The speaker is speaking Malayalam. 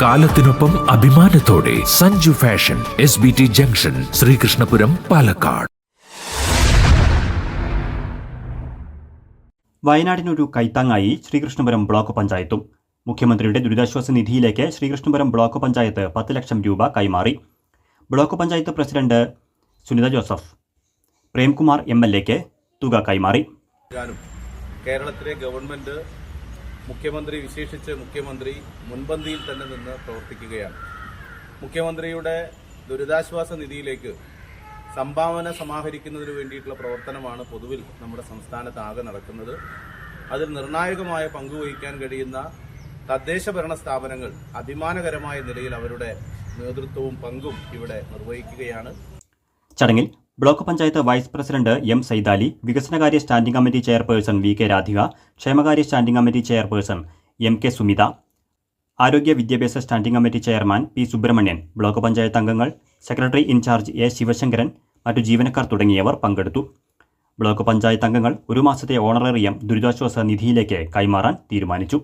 കാലത്തിനൊപ്പം അഭിമാനത്തോടെ Sanju fashion S B T junction Sreekrishnapuram Palakkad. വയനാടിനൊരു കൈത്താങ്ങായി ശ്രീകൃഷ്ണപുരം ബ്ലോക്ക് പഞ്ചായത്തും. മുഖ്യമന്ത്രിയുടെ ദുരിതാശ്വാസ നിധിയിലേക്ക് ശ്രീകൃഷ്ണപുരം ബ്ലോക്ക് പഞ്ചായത്ത് പത്ത് ലക്ഷം രൂപ കൈമാറി. Block panchayat president Sunitha Joseph Premkumar M L എക്ക് തുക കൈമാറി. കേരളത്തിലെ ഗവൺമെന്റ് മുഖ്യമന്ത്രി വിശേഷിച്ച് മുഖ്യമന്ത്രി മുൻപന്തിയിൽ തന്നെ നിന്ന് പ്രവർത്തിക്കുകയാണ്. മുഖ്യമന്ത്രിയുടെ ദുരിതാശ്വാസ നിധിയിലേക്ക് സംഭാവന സമാഹരിക്കുന്നതിന് വേണ്ടിയിട്ടുള്ള പ്രവർത്തനമാണ് പൊതുവിൽ നമ്മുടെ സംസ്ഥാനത്ത് ആകെ നടക്കുന്നത്. അതിൽ നിർണായകമായ പങ്കുവഹിക്കാൻ കഴിയുന്ന തദ്ദേശ ഭരണ സ്ഥാപനങ്ങൾ അഭിമാനകരമായ നിലയിൽ അവരുടെ നേതൃത്വവും പങ്കും ഇവിടെ നിർവഹിക്കുകയാണ്. ചടങ്ങിൽ block panchayat vice president M Saithali വികസനകാര്യ standing committee chairperson V K Radhika ക്ഷേമകാര്യ standing committee chairperson M K Sumitha ആരോഗ്യ വിദ്യാഭ്യാസ standing committee chairman P Subramanian block panchayat അംഗങ്ങൾ സെക്രട്ടറി ഇൻചാർജ് എ ശിവശങ്കരൻ മറ്റു ജീവനക്കാർ തുടങ്ങിയവർ പങ്കെടുത്തു. ബ്ലോക്ക് പഞ്ചായത്ത് അംഗങ്ങൾ ഒരു മാസത്തെ ഓണറേറിയം ദുരിതാശ്വാസ നിധിയിലേക്ക് കൈമാറാൻ തീരുമാനിച്ചു.